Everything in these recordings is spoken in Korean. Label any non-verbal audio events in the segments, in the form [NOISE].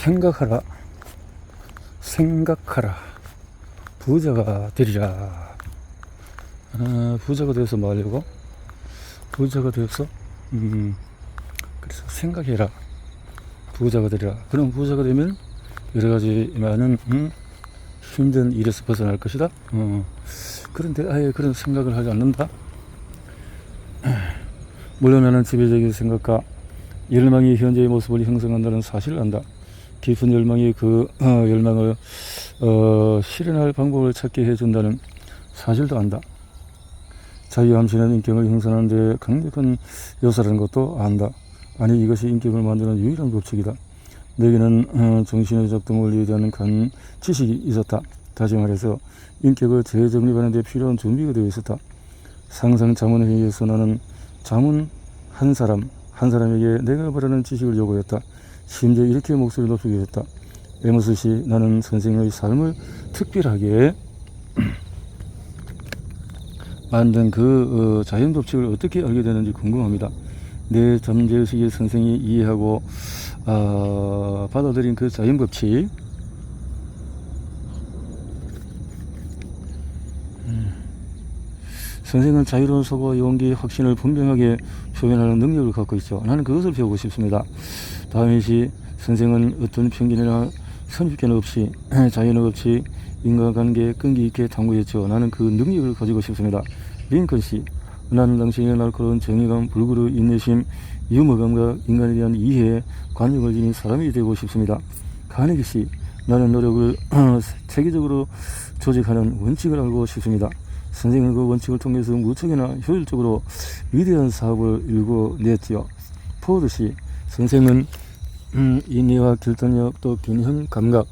생각하라. 생각하라. 부자가 되리라. 아, 부자가 되어서 뭐 하려고? 부자가 되어서, 음, 그래서 생각해라. 부자가 되리라. 그럼 부자가 되면 여러 가지 많은, 음, 힘든 일에서 벗어날 것이다. 어, 그런데 아예 그런 생각을 하지 않는다. 물론 나는 지배적인 생각과 열망이 현재의 모습을 형성한다는 사실을 안다. 깊은 열망이 그 어, 열망을 어, 실현할 방법을 찾게 해준다는 사실도 안다. 자유함신은 인격을 형성하는 데 강력한 요소라는 것도 안다. 아니 이것이 인격을 만드는 유일한 법칙이다. 내게는 어, 정신의 작동을 위대하는 간 지식이 있었다. 다시 말해서 인격을 재정립하는 데 필요한 준비가 되어 있었다. 상상 자문에 의해서 나는 자문 한 사람 한 사람에게 내가 바라는 지식을 요구했다. 심지어 이렇게 목소리 높이게 했다. 에머스 씨, 나는 선생의 삶을 특별하게 [CLEARS THROAT] 만든 그 어, 자연 법칙을 어떻게 알게 되는지 궁금합니다. 내 잠재의식의 선생이 이해하고 아, 받아들인 그 자연 법칙 음. 선생은 자유로운 소과 용기, 확신을 분명하게 표현하는 능력을 갖고 있죠. 나는 그것을 배우고 싶습니다. 다음이 시 선생은 어떤 편견이나 선입견 없이 [CLEARS THROAT] 자연 없이 인간관계에 끈기 있게 탐구했죠. 나는 그 능력을 가지고 싶습니다. 링컨 씨, 나는 당신의 날카로운 정의감, 불구르 인내심, 유머감과 인간에 대한 이해, 관용을 지닌 사람이 되고 싶습니다. 가네기 씨, 나는 노력을 [CLEARS THROAT] 체계적으로 조직하는 원칙을 알고 싶습니다. 선생은 그 원칙을 통해서 무척이나 효율적으로 위대한 사업을 일궈냈지요. 포드 씨, 선생은 음, 인내와 결단력 또 균형 감각,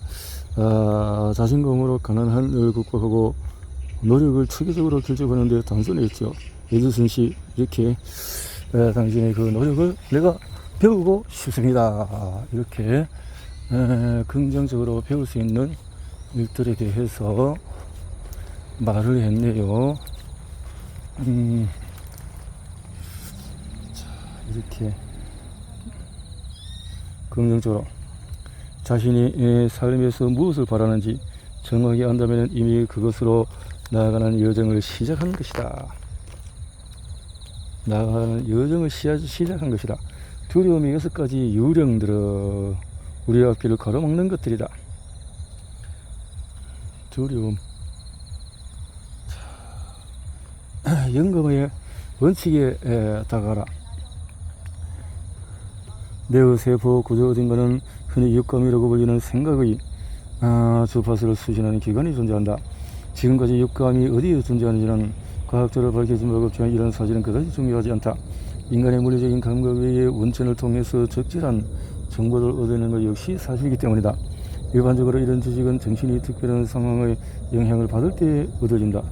아, 자신감으로 가난한을 극복하고 노력을 체계적으로 결정하는 데 단순했죠. 에디슨 씨 이렇게 에, 당신의 그 노력을 내가 배우고 싶습니다. 이렇게 에, 긍정적으로 배울 수 있는 일들에 대해서 말을 했네요. 음, 자, 이렇게 긍정적으로 자신이 에, 삶에서 무엇을 바라는지 정확히 안다면 이미 그것으로 나아가는 여정을 시작한 것이다. 나아가는 여정을 시작, 시작한 것이다. 두려움이 여섯 가지 유령들어 우리 앞길을 가로막는 것들이다. 두려움. 자, [CLEARS THROAT] 영감의 원칙에 에, 다가가라. 내의 세포 구조 어딘가는 흔히 육감이라고 불리는 생각의 아, 주파수를 수신하는 기관이 존재한다. 지금까지 육감이 어디에 존재하는지는 과학적으로 밝혀진 바가 없지만 이런 사실은 그다지 중요하지 않다. 인간의 물리적인 감각 외의 원천을 통해서 적절한 정보를 얻어내는 것 역시 사실이기 때문이다. 일반적으로 이런 지식은 정신이 특별한 상황의 영향을 받을 때 얻어진다.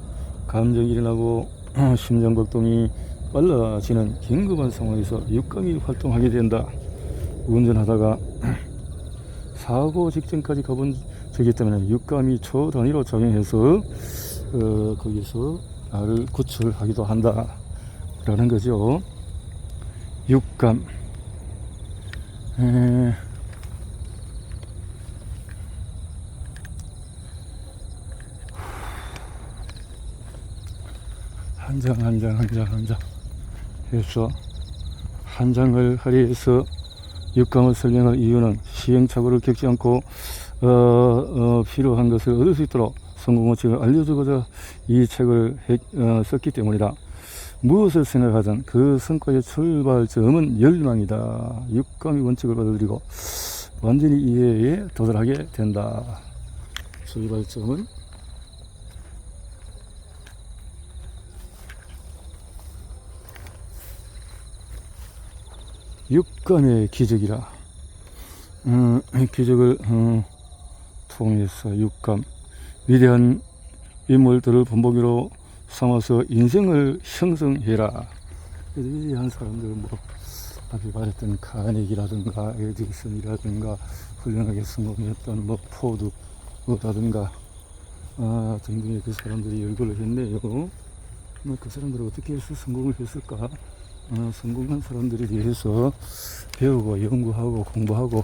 감정이 일어나고 [CLEARS THROAT] 심장 박동이 빨라지는 긴급한 상황에서 육감이 활동하게 된다. 운전하다가 사고 직전까지 가본 적이 있다면 육감이 초 단위로 작용해서 어, 거기서 나를 구출하기도 한다. 라는 거죠. 육감. 에... 한장 한 장 한 장 한 장 해서 한 장을 할애해서 육감을 설명할 이유는 시행착오를 겪지 않고 어, 어, 필요한 것을 얻을 수 있도록 성공 원칙을 알려주고자 이 책을 해, 어, 썼기 때문이다. 무엇을 생각하든 그 성과의 출발점은 열망이다. 육감의 원칙을 받아들이고 완전히 이해에 도달하게 된다. 출발점은 육감의 기적이라. 음, 이 기적을 음, 통해서 육감 위대한 인물들을 본보기로 삼아서 인생을 형성해라. 위대한 사람들 뭐 앞에 말했던 카네기라든가 에디슨이라든가 훌륭하게 성공했던 뭐 포드라든가 아, 등등의 그 사람들이 열거를 했네요. 뭐그 사람들은 어떻게 해서 성공을 했을까? 어, 성공한 사람들에 대해서 배우고 연구하고 공부하고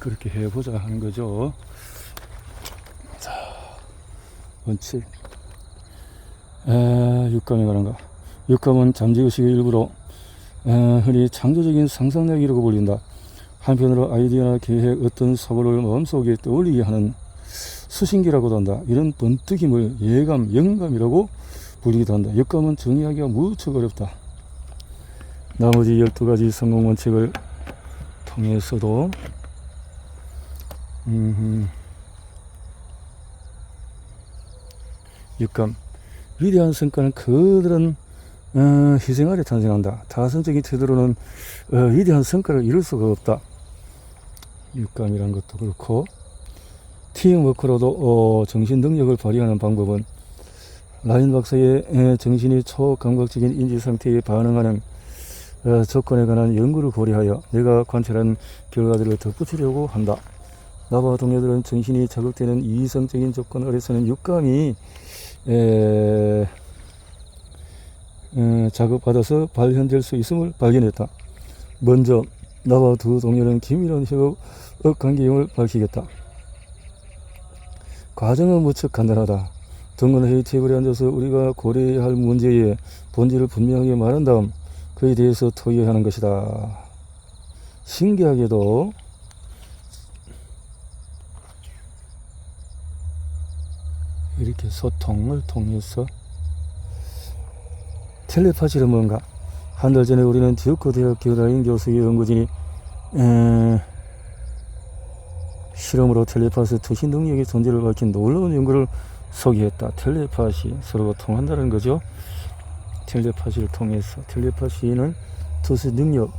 그렇게 해보자 하는 거죠. 자, 원칙. 에, 육감에 관한가. 육감은 잠재의식의 일부로 에, 흔히 창조적인 상상력이라고 불린다. 한편으로 아이디어나 계획, 어떤 사고를 마음속에 떠올리게 하는 수신기라고도 한다. 이런 번뜩임을 예감, 영감이라고 부르기도 한다. 역감은 정의하기가 무척 어렵다. 나머지 12가지 성공 원칙을 통해서도. 육감 위대한 성과는 그들은 어, 희생 아래 탄생한다. 다선적인 태도로는 어, 위대한 성과를 이룰 수가 없다. 육감이란 것도 그렇고 팀워크로도 어, 정신 능력을 발휘하는 방법은 라인 박사의 에, 정신이 초감각적인 인지 상태에 반응하는 어, 조건에 관한 연구를 고려하여 내가 관찰한 결과들을 덧붙이려고 한다. 나와 동료들은 정신이 자극되는 이성적인 조건 아래서는 육감이 에, 에, 자극받아서 발현될 수 있음을 발견했다. 먼저 나와 두 동료는 긴밀한 협업 관계임을 밝히겠다. 과정은 무척 간단하다. 동건 회의 테이블에 앉아서 우리가 고려해야 할 문제의 본질을 분명하게 말한 다음 그에 대해서 토의하는 것이다. 신기하게도 이렇게 소통을 통해서 텔레파시는 뭔가 한 달 전에 우리는 듀크 대학 교다인 교수의 연구진이 에, 실험으로 텔레파시 투신 능력의 존재를 밝힌 놀라운 연구를 소개했다. 텔레파시 서로가 통한다는 거죠. 텔레파시를 통해서 텔레파시는 투신 능력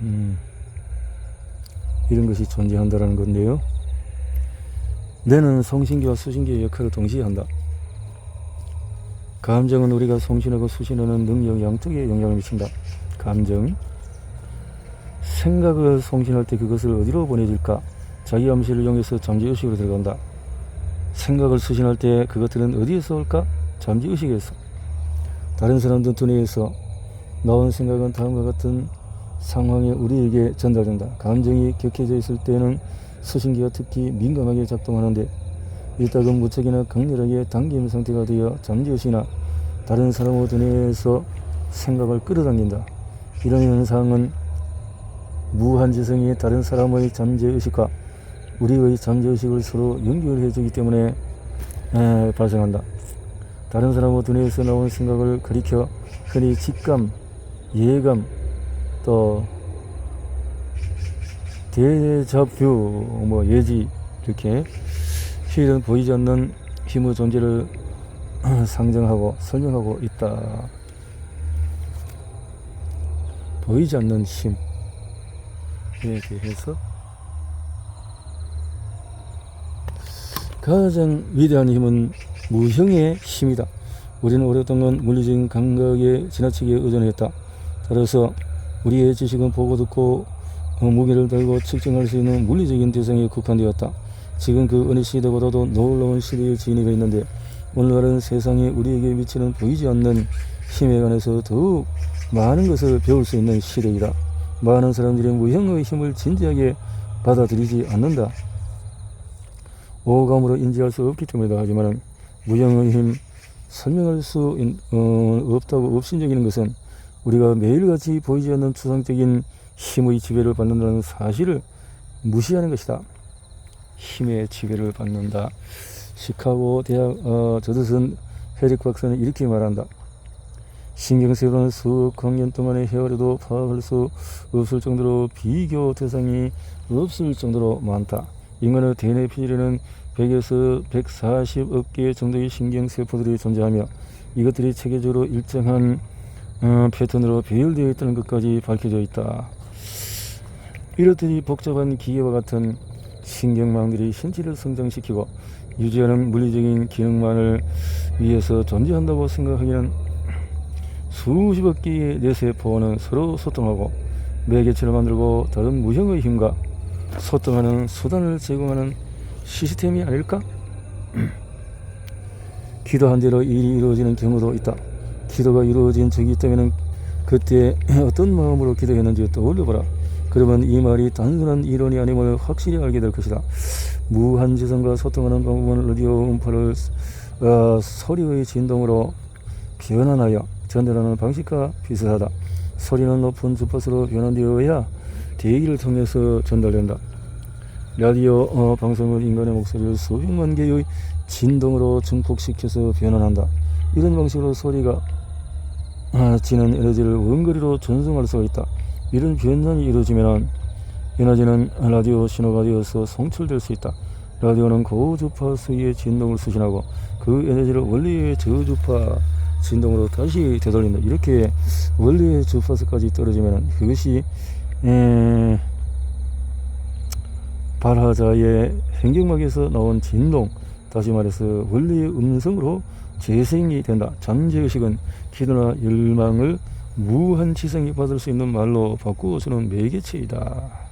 음, 이런 것이 존재한다는 건데요. 뇌는 송신기와 수신기의 역할을 동시에 한다. 감정은 우리가 송신하고 수신하는 능력 양쪽에 영향을 미친다. 감정. 생각을 송신할 때 그것을 어디로 보내줄까? 자기 암시를 이용해서 잠재의식으로 들어간다. 생각을 수신할 때 그것들은 어디에서 올까? 잠재의식에서. 다른 사람들 두뇌에서 나온 생각은 다음과 같은 상황에 우리에게 전달된다. 감정이 격해져 있을 때는 수신기가 특히 민감하게 작동하는데 일단은 무척이나 강렬하게 당김 상태가 되어 잠재의식이나 다른 사람의 두뇌에서 생각을 끌어당긴다. 이런 현상은 무한지성이 다른 사람의 잠재의식과 우리의 잠재의식을 서로 연결해 주기 때문에 에, 발생한다. 다른 사람의 두뇌에서 나온 생각을 가리켜 흔히 직감, 예감, 또 대자뷰, 뭐 예지 이렇게 실은 보이지 않는 힘의 존재를 [CLEARS THROAT] 상정하고 설명하고 있다. 보이지 않는 힘에 대해서 가장 위대한 힘은 무형의 힘이다. 우리는 오랫동안 물리적인 감각에 지나치게 의존했다. 따라서 우리의 지식은 보고 듣고 어, 무게를 들고 측정할 수 있는 물리적인 대상에 국한되었다. 지금 그 어느 시대보다도 놀라운 시대에 진입해 있는데 오늘날은 세상에 우리에게 미치는 보이지 않는 힘에 관해서 더욱 많은 것을 배울 수 있는 시대이다. 많은 사람들이 무형의 힘을 진지하게 받아들이지 않는다. 오감으로 인지할 수 없기 때문이다. 하지만 무형의 힘 설명할 수 어, 없다고 업신적인 것은 우리가 매일같이 보이지 않는 추상적인 힘의 지배를 받는다는 사실을 무시하는 것이다. 힘의 지배를 받는다. 시카고 대학 어, 저드슨 헤릭 박사는 이렇게 말한다. 신경세로는 수억 년 동안의 헤어려도 파악할 수 없을 정도로 비교 대상이 없을 정도로 많다. 인간의 DNA 피질에는 100에서 140억 개 정도의 신경세포들이 존재하며 이것들이 체계적으로 일정한 어, 패턴으로 배열되어 있다는 것까지 밝혀져 있다. 이렇듯이 복잡한 기계와 같은 신경망들이 신체를 성장시키고 유지하는 물리적인 기능만을 위해서 존재한다고 생각하기는 수십억 개의 뇌세포는 서로 소통하고 매개체를 만들고 다른 무형의 힘과 소통하는 수단을 제공하는 시스템이 아닐까? 기도한 대로 일이 이루어지는 경우도 있다. 기도가 이루어진 적이 있다면 그때 어떤 마음으로 기도했는지 떠올려보라. 그러면 이 말이 단순한 이론이 아님을 확실히 알게 될 것이다. 무한 지성과 소통하는 방법은 라디오 음파를 어, 소리의 진동으로 변환하여 전달하는 방식과 비슷하다. 소리는 높은 주파수로 변환되어야 대기를 통해서 전달된다. 라디오 어, 방송은 인간의 목소리를 수백만 개의 진동으로 증폭시켜서 변환한다. 이런 방식으로 소리가 아, 지는 에너지를 원거리로 전송할 수가 있다. 이런 변환이 이루어지면 에너지는 라디오 신호가 되어서 송출될 수 있다. 라디오는 고주파수의 진동을 수신하고 그 에너지를 원리의 저주파 진동으로 다시 되돌린다. 이렇게 원리의 주파수까지 떨어지면 그것이 에, 발하자의 행경막에서 나온 진동, 다시 말해서 원리의 음성으로 재생이 된다. 잠재의식은 기도나 열망을 무한 지성이 받을 수 있는 말로 바꾸어 주는 매개체이다.